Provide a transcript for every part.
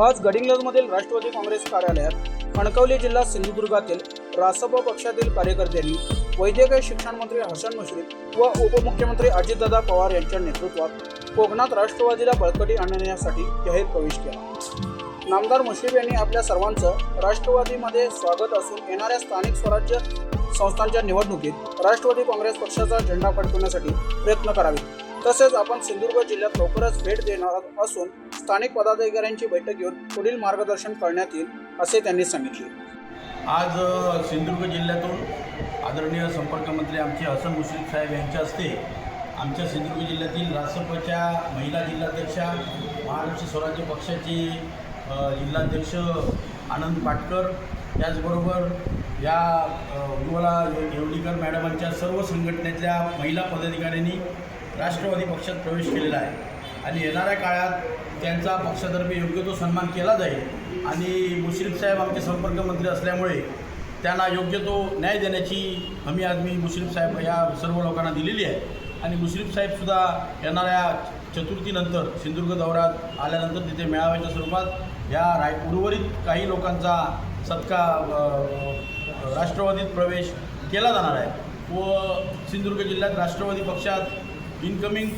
आज गडिंग्लजमधील राष्ट्रवादी काँग्रेस कार्यालयात कणकवली जिल्हा सिंधुदुर्गातील रासप पक्षातील कार्यकर्त्यांनी वैद्यकीय शिक्षण मंत्री हसन मुश्रीफ व उपमुख्यमंत्री अजितदादा पवार यांच्या नेतृत्वात कोकणात राष्ट्रवादीला बळकटी आणण्यासाठी जाहीर प्रवेश केला. नामदार मुश्रीफ यांनी आपल्या सर्वांचं राष्ट्रवादीमध्ये स्वागत असून येणाऱ्या स्थानिक स्वराज्य संस्थांच्या निवडणुकीत राष्ट्रवादी काँग्रेस पक्षाचा झेंडा फडकवण्यासाठी प्रयत्न करावे तसेच आपण सिंधुदुर्ग जिल्ह्यात लवकरच भेट देणार असून स्थानिक पदाधिकाऱ्यांची बैठक घेऊन पुढील मार्गदर्शन करण्यात येईल असे त्यांनी सांगितले. आज सिंधुदुर्ग जिल्ह्यातून आदरणीय संपर्कमंत्री आमचे हसन मुश्रीफ साहेब यांच्या हस्ते आमच्या सिंधुदुर्ग जिल्ह्यातील रासपच्या महिला जिल्हाध्यक्षा महाराष्ट्र स्वराज्य पक्षाचे जिल्हाध्यक्ष आनंद पाटकर त्याचबरोबर या अ, उज्ज्वला येवलीकर मॅडमांच्या सर्व संघटनेतल्या महिला पदाधिकाऱ्यांनी राष्ट्रवादी पक्षात प्रवेश केलेला आहे. आणि येणाऱ्या काळात त्यांचा पक्षातर्फे योग्य तो सन्मान केला जाईल. आणि मुश्रीफ साहेब आमचे संपर्क मंत्री असल्यामुळे त्यांना योग्य तो न्याय देण्याची हमी आज मी मुश्रीफ साहेब या सर्व लोकांना दिलेली आहे. आणि मुश्रीफ साहेबसुद्धा येणाऱ्या चतुर्थीनंतर सिंधुदुर्ग दौऱ्यात आल्यानंतर तिथे मेळाव्याच्या स्वरूपात या राय उर्वरित काही लोकांचा सत्का राष्ट्रवादीत प्रवेश केला जाणार आहे. व सिंधुदुर्ग जिल्ह्यात राष्ट्रवादी पक्षात इन्कमिंग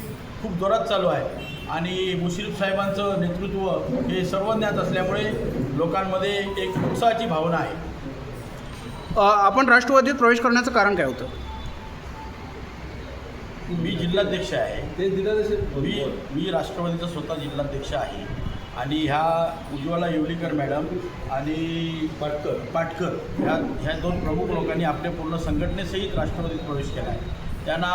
खूप जोरात चालू आहे. आणि मुश्रीफ साहेबांचं नेतृत्व हे सर्वज्ञात असल्यामुळे लोकांमध्ये एक उत्साहाची भावना आहे. आपण राष्ट्रवादीत प्रवेश करण्याचं कारण काय होतं? मी जिल्हाध्यक्ष आहे. ते दिलं मी मी राष्ट्रवादीचा स्वतः जिल्हाध्यक्ष आहे. आणि ह्या उज्ज्वला येवलीकर मॅडम आणि पाटकर पाटकर ह्या ह्या दोन प्रमुख लोकांनी आपल्या पूर्ण संघटनेसहित राष्ट्रवादीत प्रवेश केला आहे. त्यांना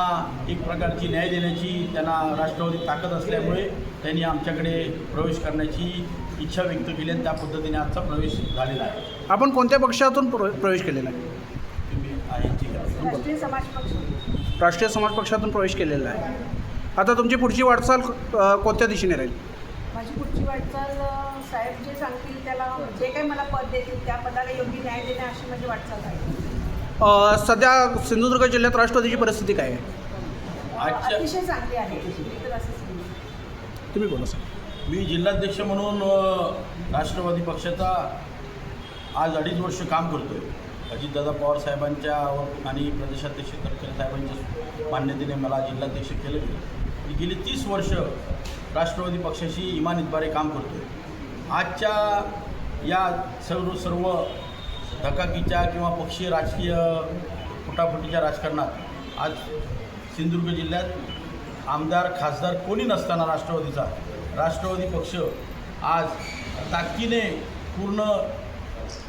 एक प्रकारची न्याय देण्याची त्यांना राष्ट्रवादीत ताकद असल्यामुळे त्यांनी आमच्याकडे प्रवेश करण्याची इच्छा व्यक्त केली आणि त्या पद्धतीने आजचा प्रवेश झालेला आहे. आपण कोणत्या पक्षातून प्र- प्रवेश केलेला आहे? तुम्ही आहे ठीक आहे. राष्ट्रीय समाज पक्ष. राष्ट्रीय समाज पक्षातून प्रवेश केलेला आहे. आता तुमची पुढची वाटचाल कोणत्या दिशेने राहील? माझी पुढची वाटचाल साहेब जे सांगतील त्याला जे काही मला पद देतील त्या पदाला योग्य न्याय देणे अशी माझी वाटचाल आहे. सध्या सिंधुदुर्ग जिल्ह्यात राष्ट्रवादीची परिस्थिती काय आहे? आजच्या- अतिशय चांगली आहे. मी तर असंच म्हणेन. तुम्ही बोला सर. मी जिल्हाध्यक्ष म्हणून अ, राष्ट्रवादी पक्षाचा आज अडीच वर्ष काम करतो आहे अजितदादा पवार साहेबांच्या व- आणि प्रदेशाध्यक्ष तटकरे साहेबांच्या मान्यतेने मला जिल्हाध्यक्ष केलं गेलं. मी गेली तीस वर्ष राष्ट्रवादी पक्षाशी इमान इतबारे काम करतो आहे आजच्या या सर्व सर्व धकाकीच्या किंवा पक्षीय राजकीय फुटाफुटीच्या राजकारणात आज सिंधुदुर्ग जिल्ह्यात आमदार खासदार कोणी नसताना राष्ट्रवादीचा? राष्ट्रवादी पक्ष आज ताकदीने पूर्ण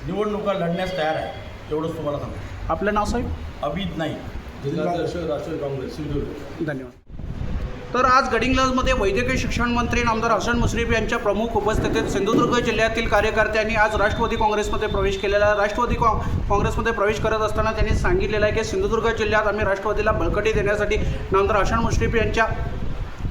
निवडणुका लढण्यास तयार आहे. एवढंच तुम्हाला सांगतो. आपलं नाव साहेब? अभित नाही जिल्हाध्यक्ष राष्ट्रवादी काँग्रेस सिंधुदुर्ग. धन्यवाद. तर आज गडिंग्लजमध्ये वैद्यकीय शिक्षण मंत्री नामदार हसन मुश्रीफ यांच्या प्रमुख उपस्थितीत सिंधुदुर्ग जिल्ह्यातील कार्यकर्त्यांनी आज राष्ट्रवादी काँग्रेसमध्ये प्रवेश केलेला राष्ट्रवादी काँ काँग्रेसमध्ये प्रवेश करत असताना त्यांनी सांगितलेलं आहे की सिंधुदुर्ग जिल्ह्यात आम्ही राष्ट्रवादीला बळकटी देण्यासाठी नामदार हसन मुश्रीफ यांच्या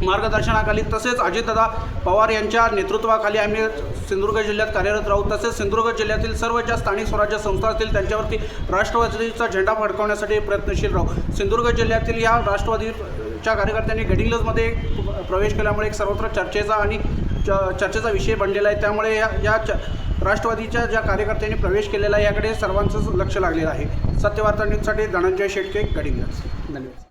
मार्गदर्शनाखाली तसेच अजितदादा पवार यांच्या नेतृत्वाखाली आम्ही सिंधुदुर्ग जिल्ह्यात कार्यरत राहू. तसेच सिंधुदुर्ग जिल्ह्यातील सर्व ज्या स्थानिक स्वराज्य संस्था असतील त्यांच्यावरती राष्ट्रवादीचा झेंडा फडकवण्यासाठी प्रयत्नशील राहू. सिंधुदुर्ग जिल्ह्यातील या राष्ट्रवादीच्या कार्यकर्त्यांनी गडिंग्लजमध्ये प्रवेश केल्यामुळे एक सर्वत्र चर्चेचा आणि च चर्चेचा विषय बनलेला आहे. त्यामुळे या या च राष्ट्रवादीच्या ज्या कार्यकर्त्यांनी प्रवेश केलेला आहे याकडे सर्वांचंच लक्ष लागलेलं आहे. सत्यवार्ता न्यूजसाठी धनंजय शेटके गडिंग्लज धन्यवाद.